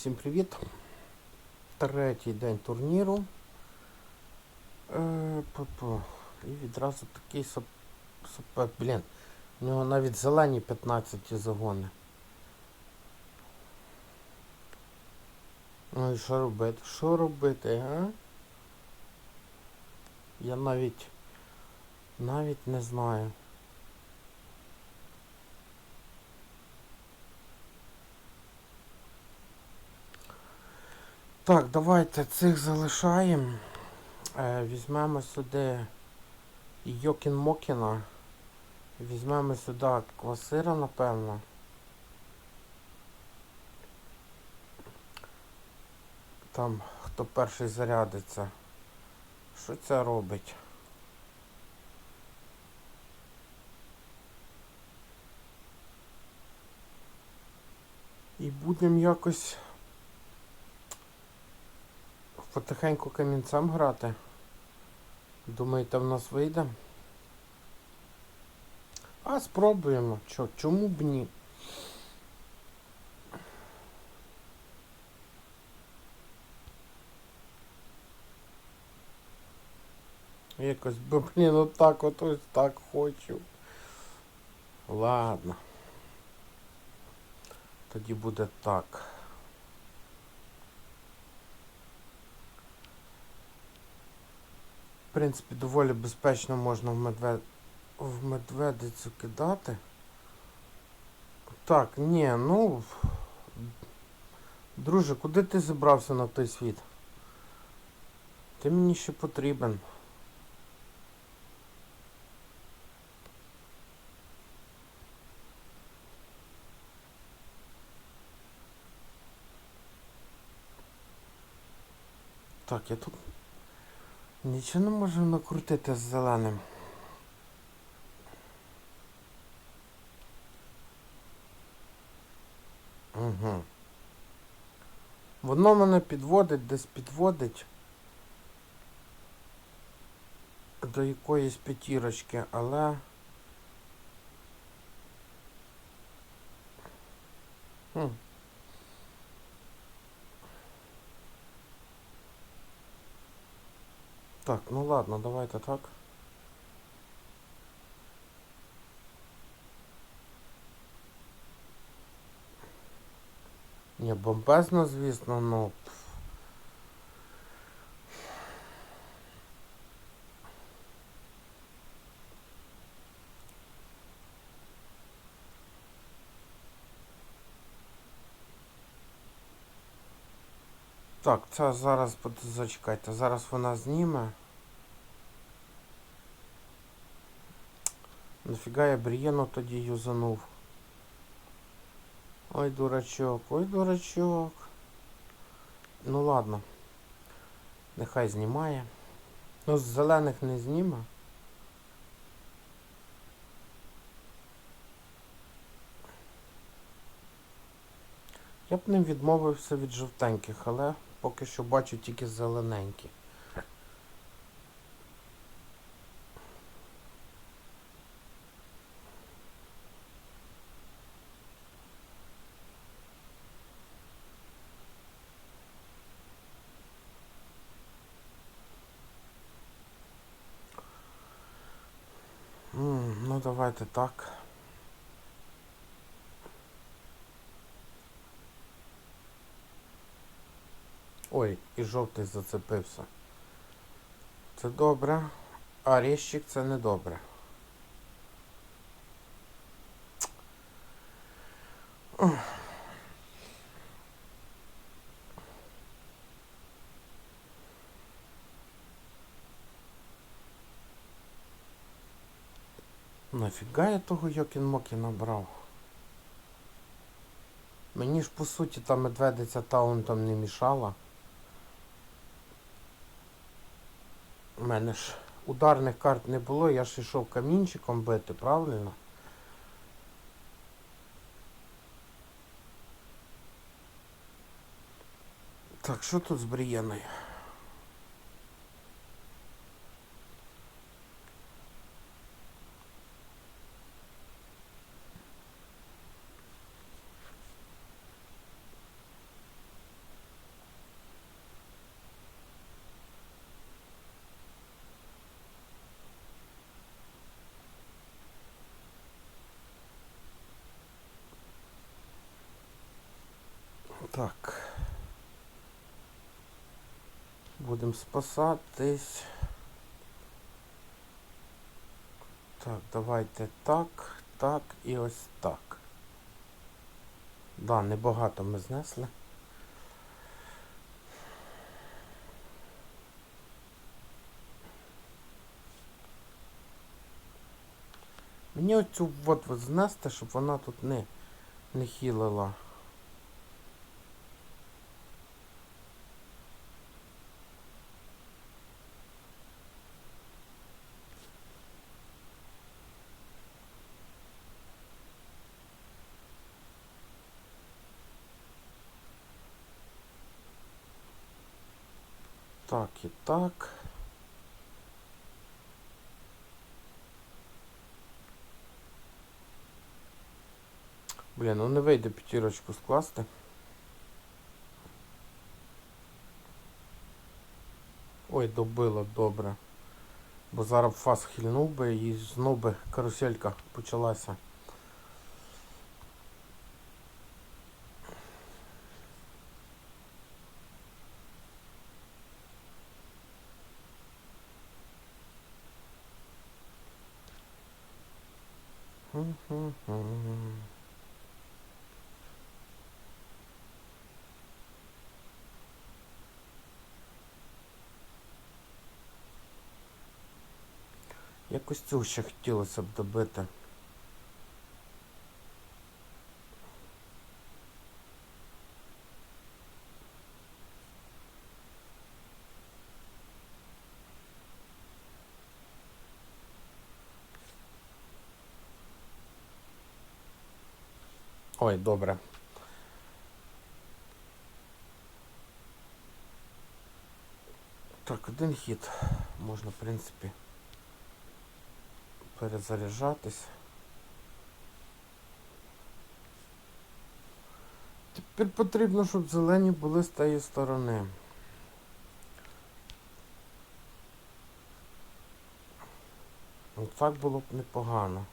Всім привіт. Третій день турніру. Е, пу-пу. І відразу такий соп... супер. Блін. У нього навіть зелені 15 загони. Ну і що робити? Що робити, а? Я навіть навіть не знаю. Так, давайте цих залишаємо. Е, візьмемо сюди Йокін Мокіна. Візьмемо сюди квасира, напевно. Там хто перший зарядиться. Що це робить? І будемо якось потихеньку камінцем грати. Думаєте, в нас вийде? А спробуємо. Чо, чому б ні? Якось би, блін, отак от ось так хочу. Ладно. Тоді буде так. В принципі, доволі безпечно можна в, медвед... в медведицю кидати. Так, ні, ну. Друже, куди ти зібрався на той світ? Ти мені ще потрібен. Так, я тут нічого не можу накрутити з зеленим. Угу. Воно мене підводить, десь підводить до якоїсь п'ятірочки, але... Хм. Так, ну ладно, давайте так. Ні, бомбезно, звісно, ну. Так, це зараз зачекайте, зараз вона зніме. Нафіга я Брієну тоді юзанув. Ой, дурачок, ой, дурачок. Ну ладно. Нехай знімає. Ну, з зелених не зніме. Я б не відмовився від жовтеньких, але поки що бачу тільки зелененькі. Ну давайте так. Ой, і жовтий зацепився. Це добре. А ріщик це не добре. Ух. Нафіга я того Йокін Мокі набрав? Мені ж по суті та медведиця таунтом не мішала. Мене ж ударних карт не було, я ж йшов камінчиком бити, правильно? Так, що тут з Брієною? Так. Будемо спасатись. Так, давайте так, так і ось так. Да, небагато ми знесли. Мені оцю от от знести, щоб вона тут не, не хілила. І так. Блін, ну не вийде п'ятірочку скласти. Ой, добило добре. Бо зараз фас хильнув би і знов би каруселька почалася. Якось цього ще хотілося б добити. Ой, добре. Так, один хід. Можна, в принципі, перезаряджатись. Тепер потрібно, щоб зелені були з тієї сторони. Так було б непогано.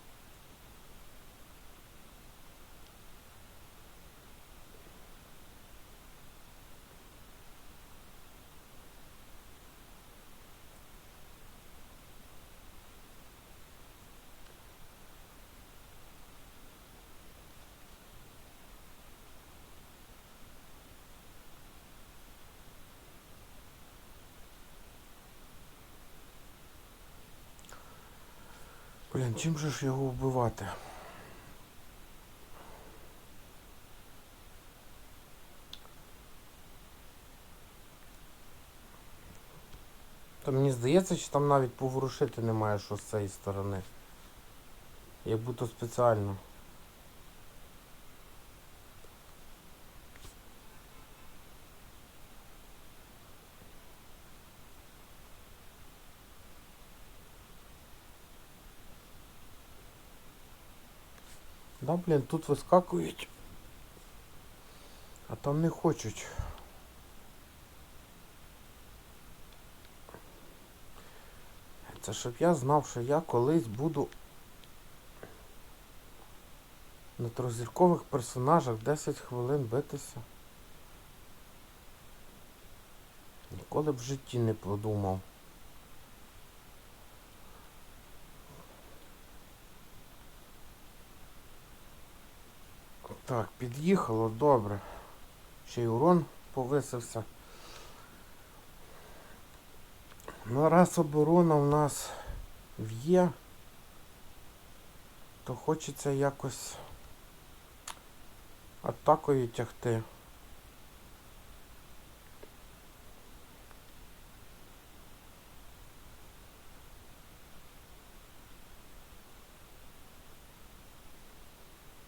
Блін, чим же ж його вбивати? Та мені здається, що там навіть поворушити немає що з цієї сторони. Як будто спеціально. Да, блін, тут вискакують. А там не хочуть. Це щоб я знав, що я колись буду на трьохзіркових персонажах 10 хвилин битися. Ніколи б в житті не подумав. Так, під'їхало, добре. Ще й урон повисився. Ну, раз оборона в нас в'є, то хочеться якось атакою тягти.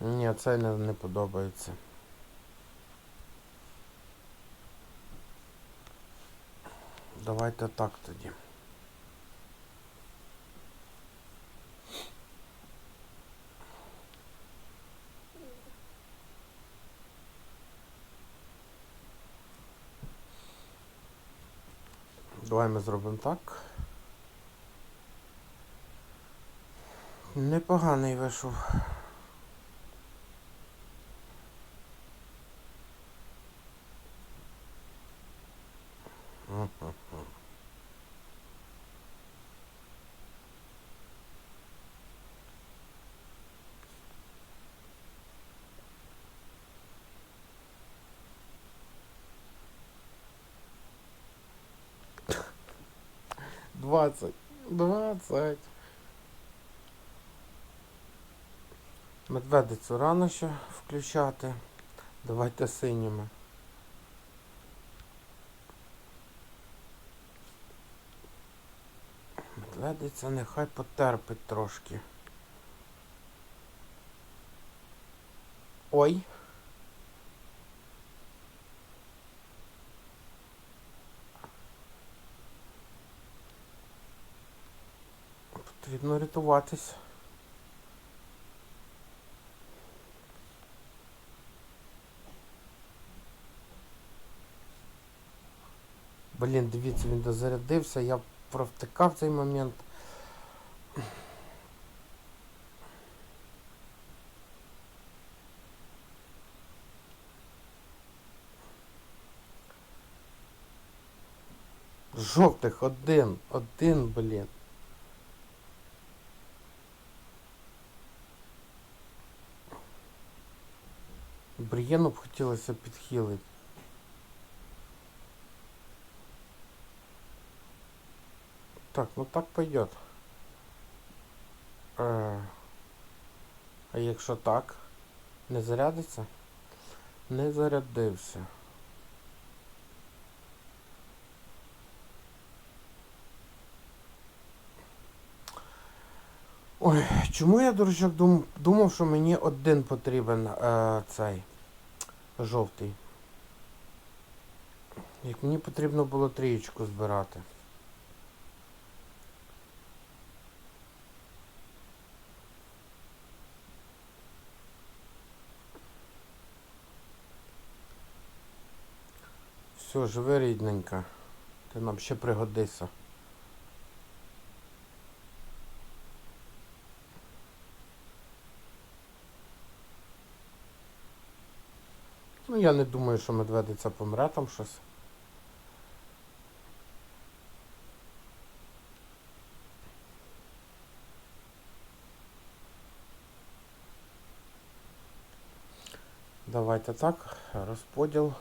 Ні, це не, не подобається. Давайте так тоді. Давай ми зробимо так. Непоганий вийшов. 20. 20. Медведицю рано ще включати. Давайте синіми. Медведиця нехай потерпить трошки. Ой. Потрібно рятуватись. Блін, дивіться, він дозарядився, я провтикав цей момент. Жовтих один, один, блін. Брієну б хотілося підхилити. Так, ну так пойдет. Е, А якщо так, не зарядиться? Не зарядився. Ой, чому я, дурачок, думав, що мені один потрібен е, цей жовтий. Як мені потрібно було трієчку збирати. Все, живи рідненька. Ти нам ще пригодися. Ну, я не думаю, що медведиця помре там щось. Давайте так, розподіл.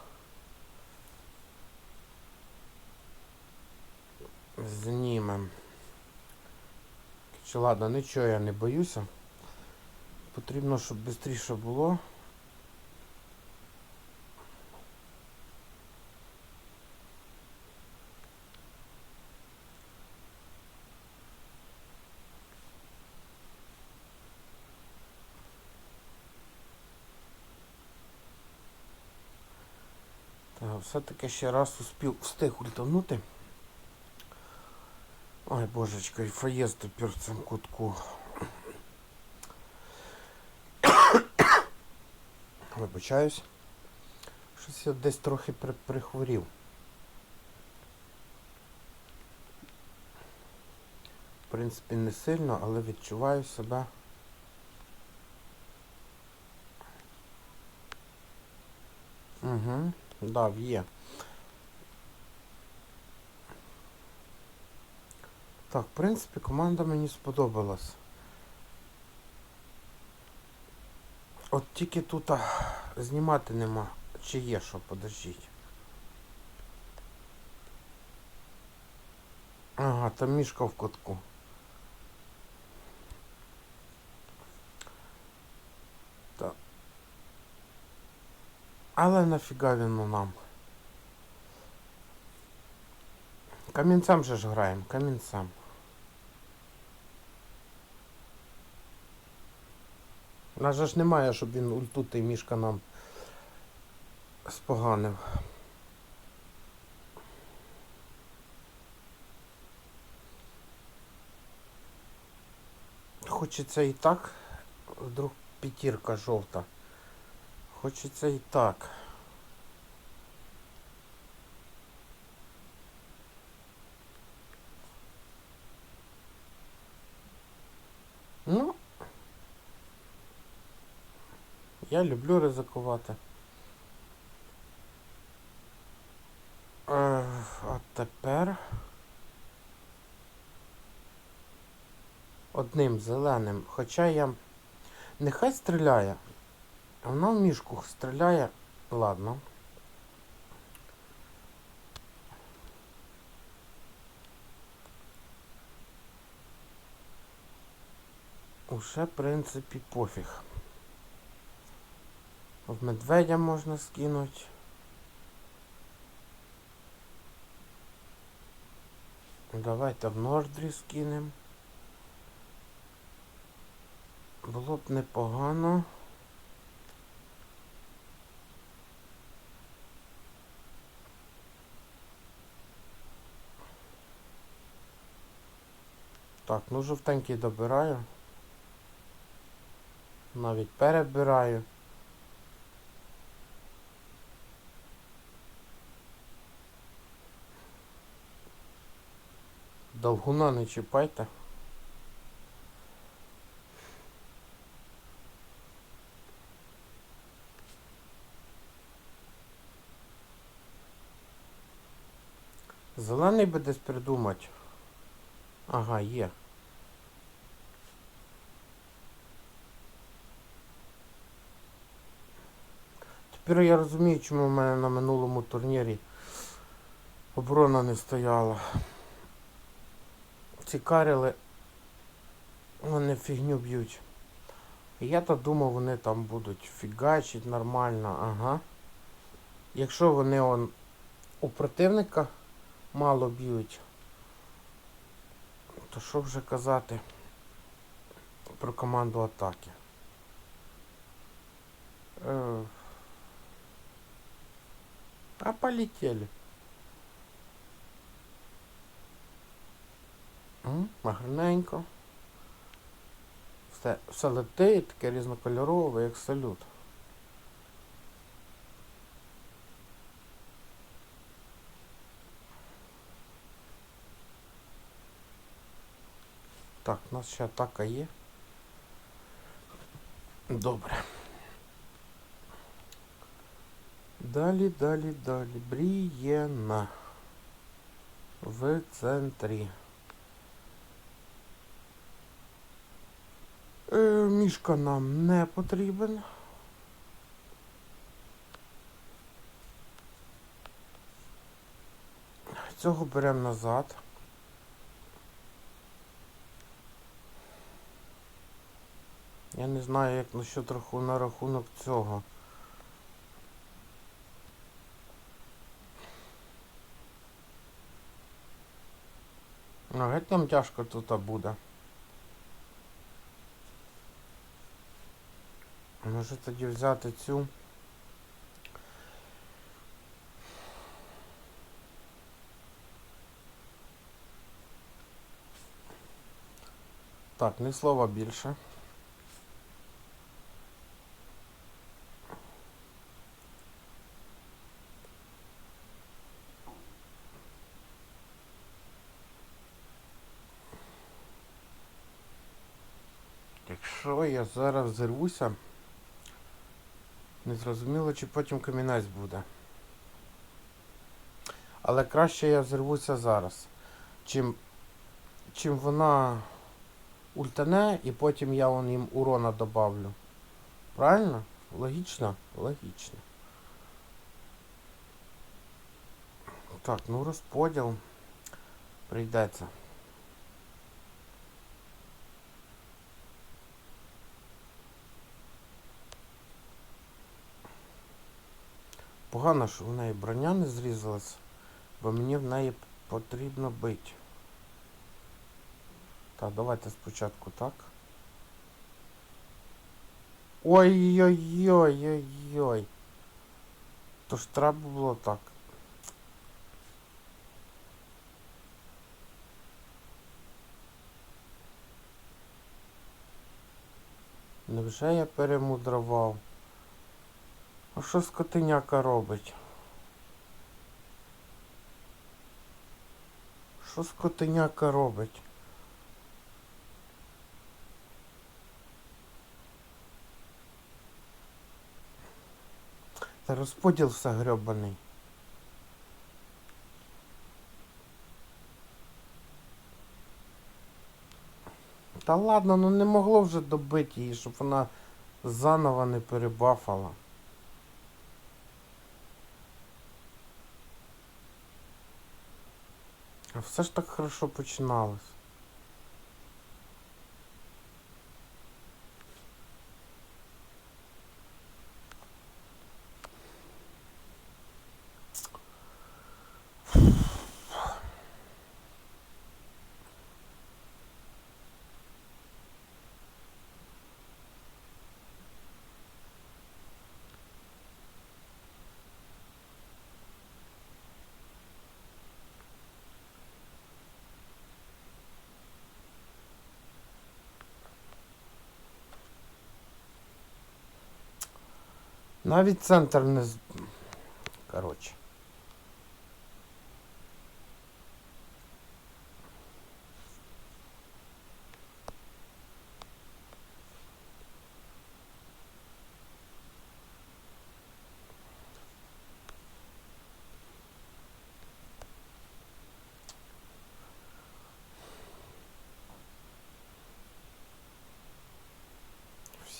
Знімем. Чи ладно, нічого я не боюся. Потрібно, щоб швидше було. Так, все-таки ще раз успів встиг ультанути. Ой, божечко, і фаєз тепер в цьому кутку. Вибачаюсь. Щось я десь трохи при прихворів. В принципі, не сильно, але відчуваю себе. Угу, да, є. Так, в принципі, команда мені сподобалась. От тільки тут знімати нема. Чи є що, подождіть. Ага, там мішка в кутку. Але нафіга він нам? Камінцем же ж граємо, камінцем. У нас же ж немає, щоб він ультутий мішка нам споганив. Хочеться і так, вдруг п'ятірка жовта. Хочеться і так. Ну, я люблю ризикувати. А тепер одним зеленим, хоча я нехай стріляє, вона в мішку стріляє. Ладно. Уже, в принципі, пофіг. В медведя можна скинути. Давайте в нордрі скинемо. Було б непогано. Так, ну жовтенький добираю. Навіть перебираю. Долгуна не чіпайте. Зелений би десь придумати. Ага, є. Тепер я розумію, чому в мене на минулому турнірі оборона не стояла. Ці каріли вони фігню б'ють. Я то думав, вони там будуть фігачить нормально, ага. Якщо вони он у противника мало б'ють, то що вже казати про команду атаки? Е, А полетели. Гарненько. Все, все летить, таке різнокольорове, як салют. Нас ще атака є. Добре. Далі, далі, далі. Брієна. В центрі. Е, мішка нам не потрібен. Цього беремо назад. Я не знаю, як насчет раху на рахунок цього. Ну, геть нам тяжко тут буде. Може тоді взяти цю. Так, ні слова більше. Якщо я зараз зірвуся, не зрозуміло, чи потім камінець буде. Але краще я зірвуся зараз, чим, чим вона ультане і потім я вон їм урона добавлю. Правильно? Логічно? Логічно. Так, ну розподіл прийдеться. Погано, що в неї броня не зрізалась, бо мені в неї потрібно бити. Так, давайте спочатку так. Ой-ой-ой-ой-ой. То ж треба було так. Невже я перемудрував? А що скотиняка робить? Що скотиняка робить? Та розподіл все грьобаний. Та ладно, ну не могло вже добити її, щоб вона заново не перебафала. Все ж так хорошо починалось. Навіть центр не з. Коротше.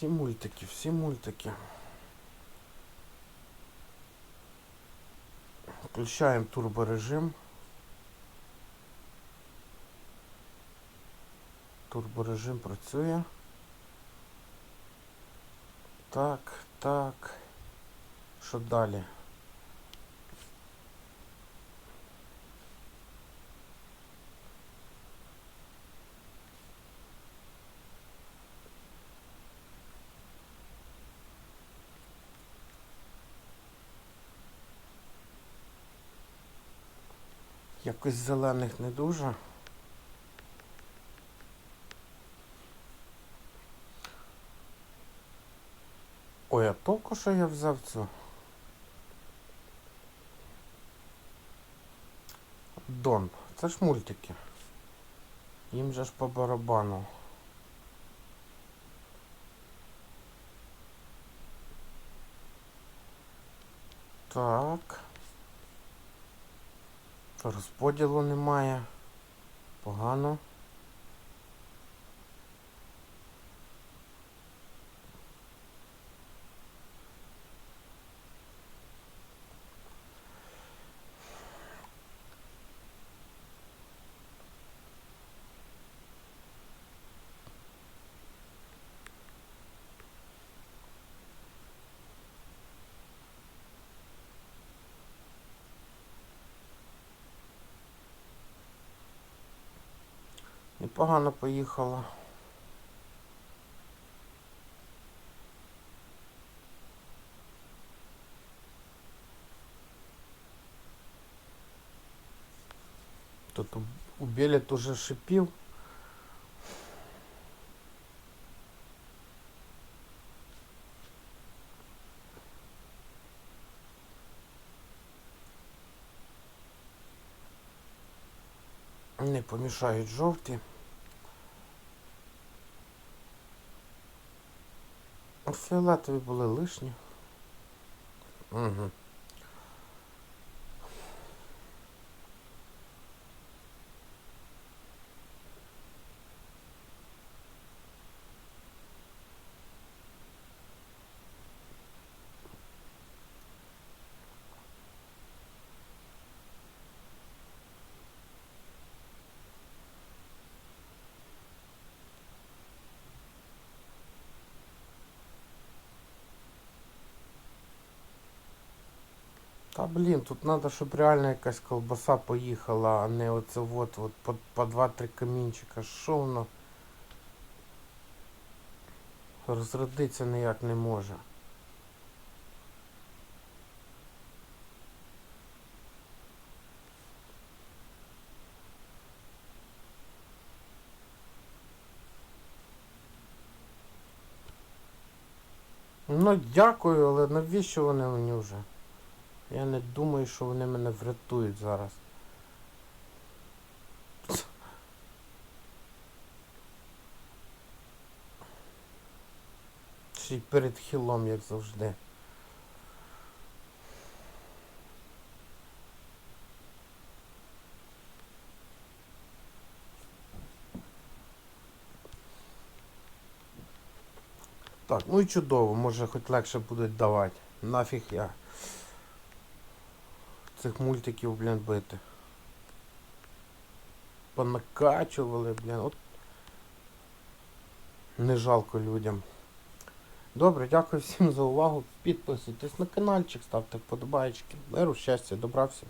Всі мультики, всі мультики. Включаємо турборежим. Турборежим працює. Так, так. Що далі? Якось зелених не дуже. Ой, а толку, що я взяв цю? Дон. Це ж мультики. Їм же ж по барабану. Так. Розподілу немає. Погано. Непогано поїхала. Тут у Белет уже шипів. Не помішають жовті. Фіолетові були лишні. Угу. Блін, тут треба, щоб реально якась колбаса поїхала, а не оце от, от по, по 2-3 камінчика. Що воно? Розродитися ніяк не може. Ну дякую, але навіщо вони мені вже? Я не думаю, що вони мене врятують зараз. Й перед хілом, як завжди. Так, ну і чудово, може хоч легше будуть давати. Нафіг я цих мультиків, блін, бити. Понакачували, блін, от не жалко людям. Добре, дякую всім за увагу. Підписуйтесь на каналчик, ставте вподобайки. Миру, щастя, добра всім.